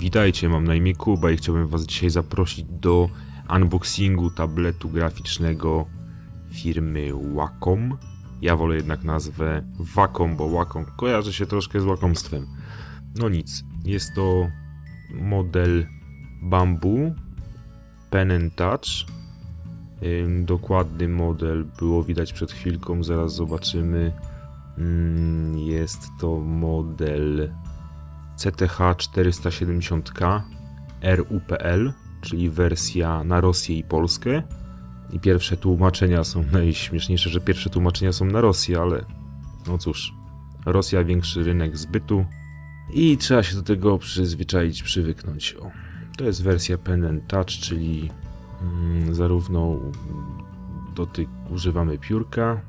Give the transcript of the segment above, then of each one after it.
Witajcie, mam na imię Kuba i chciałbym Was dzisiaj zaprosić do unboxingu tabletu graficznego firmy Wacom. Ja wolę jednak nazwę Wacom, bo Wacom kojarzy się troszkę z łakomstwem. No nic, jest to model Bamboo Pen and Touch. Dokładny model było widać przed chwilką, zaraz zobaczymy. Mm, Jest to model CTH 470K RUPL, czyli wersja na Rosję i Polskę. I pierwsze tłumaczenia są najśmieszniejsze, że pierwsze tłumaczenia są na Rosję, ale no cóż, Rosja większy rynek zbytu i trzeba się do tego przyzwyczaić, przywyknąć. O, to jest wersja Pen and Touch, czyli mm, zarówno dotyk używamy piórka,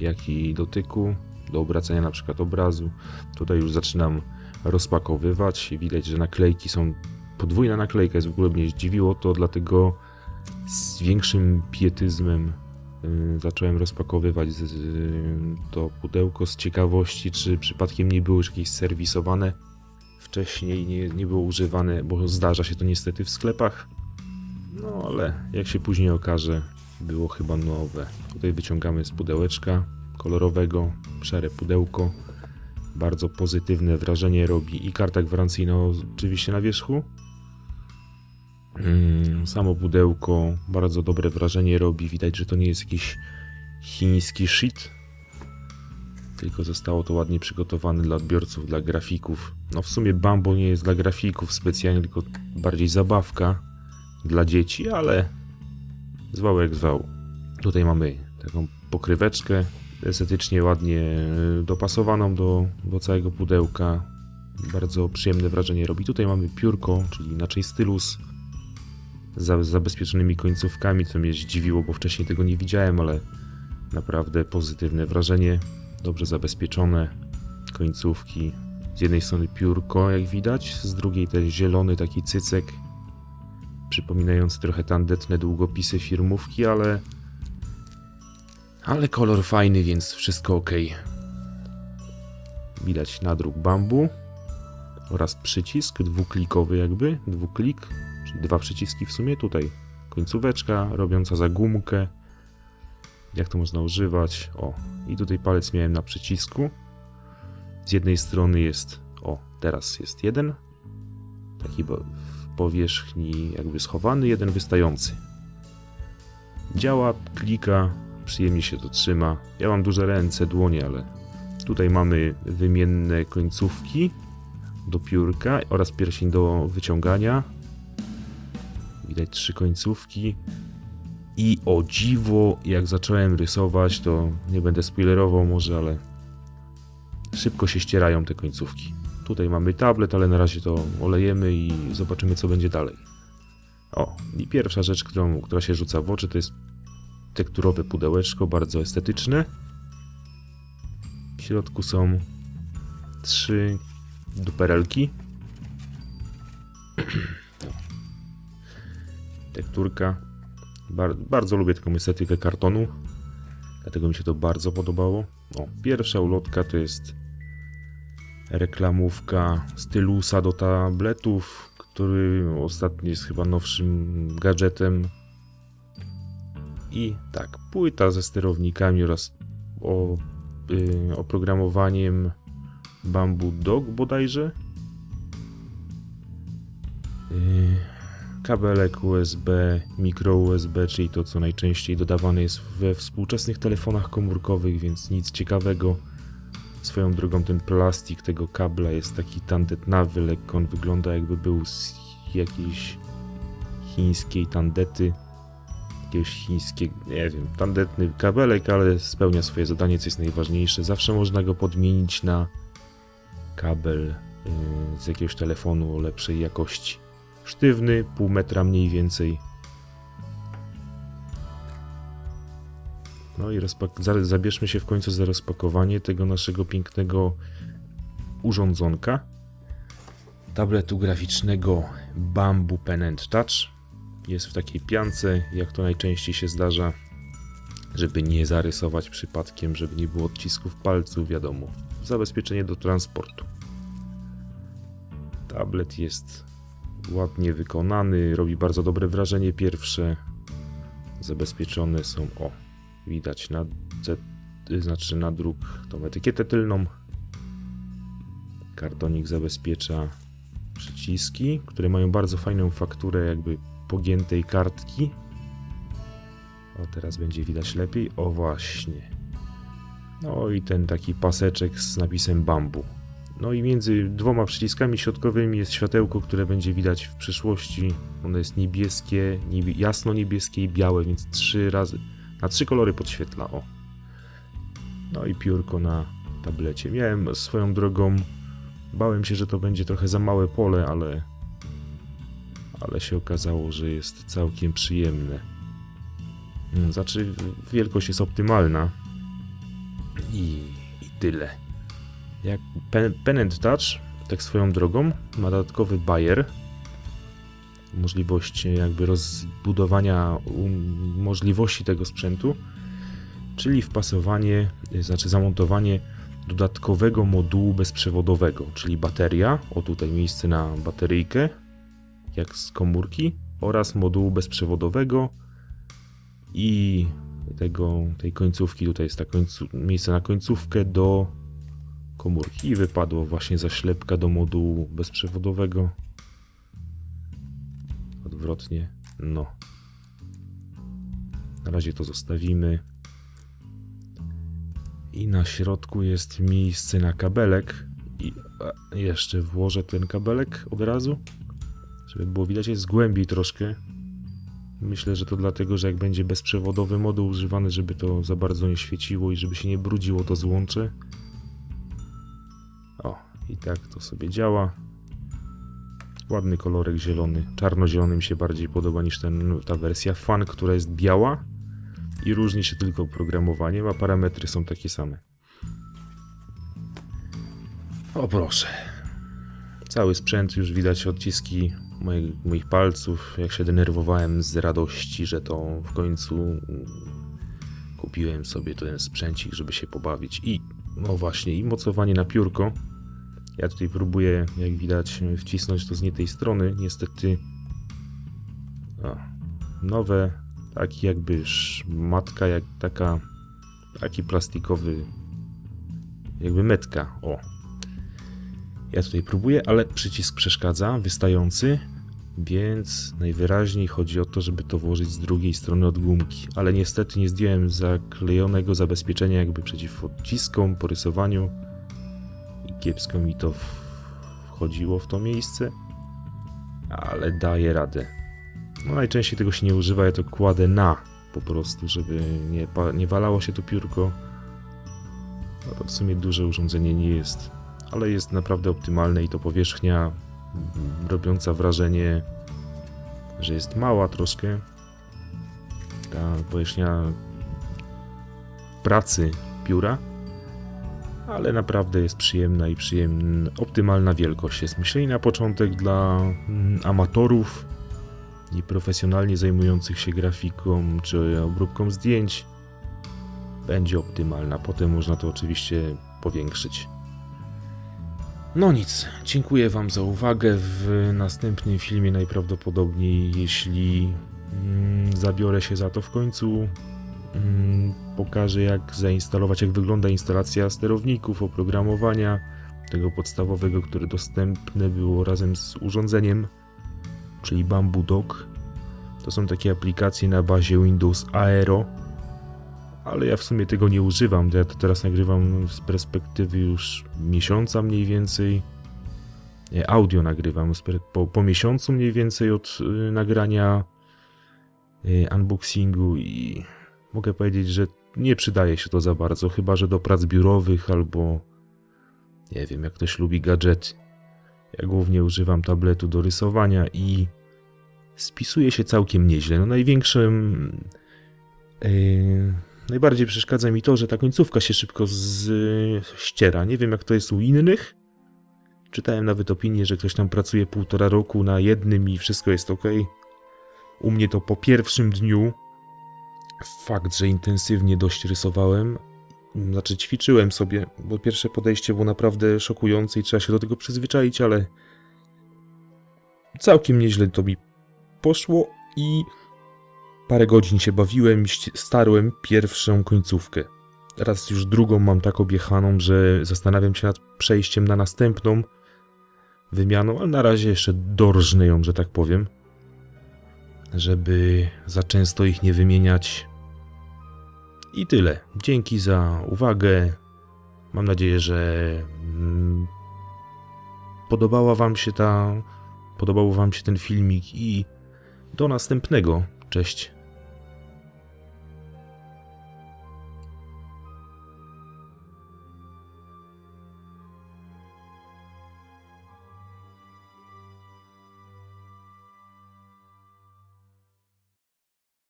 jak i dotyku do obracania na przykład obrazu. Tutaj już zaczynam rozpakowywać. Widać, że naklejki są. Podwójna naklejka jest w ogóle mnie zdziwiło to, dlatego z większym pietyzmem y, zacząłem rozpakowywać to pudełko z ciekawości, czy przypadkiem nie było już jakieś serwisowane wcześniej, nie, nie było używane, bo zdarza się to niestety w sklepach. No ale jak się później okaże, było chyba nowe. Tutaj wyciągamy z pudełeczka kolorowego, szare pudełko. Bardzo pozytywne wrażenie robi i karta gwarancyjna oczywiście na wierzchu. Mm, Samo pudełko bardzo dobre wrażenie robi. Widać, że to nie jest jakiś chiński shit, tylko zostało to ładnie przygotowane dla odbiorców, dla grafików. No w sumie Bambo nie jest dla grafików specjalnie, tylko bardziej zabawka dla dzieci, ale zwał jak zwał. Tutaj mamy taką pokryweczkę estetycznie ładnie e, dopasowaną do, do całego pudełka. Bardzo przyjemne wrażenie robi. Tutaj mamy piórko, czyli inaczej stylus z zabezpieczonymi końcówkami, co mnie zdziwiło, bo wcześniej tego nie widziałem, ale naprawdę pozytywne wrażenie. Dobrze zabezpieczone końcówki. Z jednej strony piórko, jak widać, z drugiej też zielony taki cycek, przypominający trochę tandetne długopisy firmówki, ale ale kolor fajny, więc wszystko ok. Widać nadruk bambu oraz przycisk dwuklikowy jakby, dwuklik, czyli dwa przyciski w sumie tutaj. Końcóweczka robiąca za gumkę. Jak to można używać? O, i tutaj palec miałem na przycisku. Z jednej strony jest, o, teraz jest jeden, taki w powierzchni jakby schowany, jeden wystający. Działa, klika, przyjemnie się to trzyma. Ja mam duże ręce, dłonie, ale tutaj mamy wymienne końcówki do piórka oraz pierścień do wyciągania. Widać trzy końcówki. I o dziwo, jak zacząłem rysować, to nie będę spoilerował może, ale szybko się ścierają te końcówki. Tutaj mamy tablet, ale na razie to olejemy i zobaczymy co będzie dalej. O, i pierwsza rzecz, którą, która się rzuca w oczy, to jest tekturowe pudełeczko, bardzo estetyczne. W środku są trzy duperelki. Tekturka. Bar bardzo lubię taką estetykę kartonu, dlatego mi się to bardzo podobało. O, pierwsza ulotka to jest reklamówka stylusa do tabletów, który ostatnio jest chyba nowszym gadżetem i tak, płyta ze sterownikami oraz o, y, oprogramowaniem Bamboo Dog bodajże. Y, kabelek USB, mikro USB, czyli to co najczęściej dodawane jest we współczesnych telefonach komórkowych, więc nic ciekawego. Swoją drogą ten plastik tego kabla jest taki tandetnawy, lekko on wygląda jakby był z jakiejś chińskiej tandety jakiegoś chińskiego, nie wiem, tandetny kabelek, ale spełnia swoje zadanie, co jest najważniejsze. Zawsze można go podmienić na kabel yy, z jakiegoś telefonu o lepszej jakości. Sztywny, pół metra mniej więcej. No i zabierzmy się w końcu za rozpakowanie tego naszego pięknego urządzonka. Tabletu graficznego Bamboo Pen Touch jest w takiej piance, jak to najczęściej się zdarza, żeby nie zarysować przypadkiem, żeby nie było odcisków palców, wiadomo. Zabezpieczenie do transportu. Tablet jest ładnie wykonany, robi bardzo dobre wrażenie pierwsze. Zabezpieczone są, o, widać na, znaczy na druk tą etykietę tylną. Kartonik zabezpiecza przyciski, które mają bardzo fajną fakturę jakby pogiętej kartki. O, teraz będzie widać lepiej. O, właśnie. No i ten taki paseczek z napisem bambu. No i między dwoma przyciskami środkowymi jest światełko, które będzie widać w przyszłości. Ono jest niebieskie, niebie, jasno niebieskie i białe, więc trzy razy, na trzy kolory podświetla. O. No i piórko na tablecie. Miałem swoją drogą, bałem się, że to będzie trochę za małe pole, ale ale się okazało, że jest całkiem przyjemne. Mm, Znaczy, wielkość jest optymalna. I, i tyle. Jak pen, pen and Touch, tak swoją drogą, ma dodatkowy bajer. Możliwość jakby rozbudowania możliwości tego sprzętu, czyli wpasowanie, znaczy zamontowanie dodatkowego modułu bezprzewodowego, czyli bateria, o tutaj miejsce na bateryjkę, jak z komórki, oraz modułu bezprzewodowego i tego, tej końcówki, tutaj jest ta końcu, miejsce na końcówkę do komórki i wypadło właśnie zaślepka do modułu bezprzewodowego. Odwrotnie, no. Na razie to zostawimy. I na środku jest miejsce na kabelek. I jeszcze włożę ten kabelek od razu, żeby było widać. Jest głębiej troszkę. Myślę, że to dlatego, że jak będzie bezprzewodowy moduł używany, żeby to za bardzo nie świeciło i żeby się nie brudziło to złącze. O, i tak to sobie działa. Ładny kolorek zielony. Czarno-zielony mi się bardziej podoba niż ten, ta wersja Fan, która jest biała i różni się tylko oprogramowaniem, a parametry są takie same. O proszę. Cały sprzęt, już widać odciski moich, moich palców, jak się denerwowałem z radości, że to w końcu kupiłem sobie ten sprzęcik, żeby się pobawić. I no właśnie, i mocowanie na piórko. Ja tutaj próbuję, jak widać, wcisnąć to z nie tej strony. Niestety o, nowe, taki jakby matka, jak taka, taki plastikowy, jakby metka. O. Ja tutaj próbuję, ale przycisk przeszkadza, wystający, więc najwyraźniej chodzi o to, żeby to włożyć z drugiej strony od gumki. Ale niestety nie zdjąłem zaklejonego zabezpieczenia jakby przeciw odciskom, porysowaniu i kiepsko mi to wchodziło w to miejsce, ale daję radę. No najczęściej tego się nie używa, ja to kładę na po prostu, żeby nie, nie walało się to piórko. No to w sumie duże urządzenie nie jest, ale jest naprawdę optymalne i to powierzchnia robiąca wrażenie, że jest mała troszkę. Ta powierzchnia pracy pióra, ale naprawdę jest przyjemna i przyjemna, optymalna wielkość jest. Myślę na początek dla amatorów i profesjonalnie zajmujących się grafiką czy obróbką zdjęć będzie optymalna. Potem można to oczywiście powiększyć. No nic, dziękuję Wam za uwagę. W następnym filmie najprawdopodobniej, jeśli mm, zabiorę się za to w końcu, mm, pokażę jak zainstalować, jak wygląda instalacja sterowników, oprogramowania tego podstawowego, które dostępne było razem z urządzeniem, czyli Bamboo Dock. To są takie aplikacje na bazie Windows Aero, ale ja w sumie tego nie używam. Ja to teraz nagrywam z perspektywy już miesiąca mniej więcej. Audio nagrywam po, po miesiącu mniej więcej od y, nagrania y, unboxingu i mogę powiedzieć, że nie przydaje się to za bardzo, chyba że do prac biurowych albo nie wiem, jak ktoś lubi gadżety. Ja głównie używam tabletu do rysowania i spisuje się całkiem nieźle. No największym yy, najbardziej przeszkadza mi to, że ta końcówka się szybko z, ściera. Nie wiem jak to jest u innych. Czytałem nawet opinię, że ktoś tam pracuje półtora roku na jednym i wszystko jest ok. U mnie to po pierwszym dniu fakt, że intensywnie dość rysowałem, znaczy ćwiczyłem sobie, bo pierwsze podejście było naprawdę szokujące i trzeba się do tego przyzwyczaić, ale całkiem nieźle to mi poszło i parę godzin się bawiłem, ści- starłem pierwszą końcówkę. Teraz już drugą mam tak objechaną, że zastanawiam się nad przejściem na następną wymianą, ale na razie jeszcze dorżnę ją, że tak powiem, żeby za często ich nie wymieniać. I tyle. Dzięki za uwagę. Mam nadzieję, że mm, podobała Wam się ta. Podobał Wam się ten filmik i do następnego. Cześć.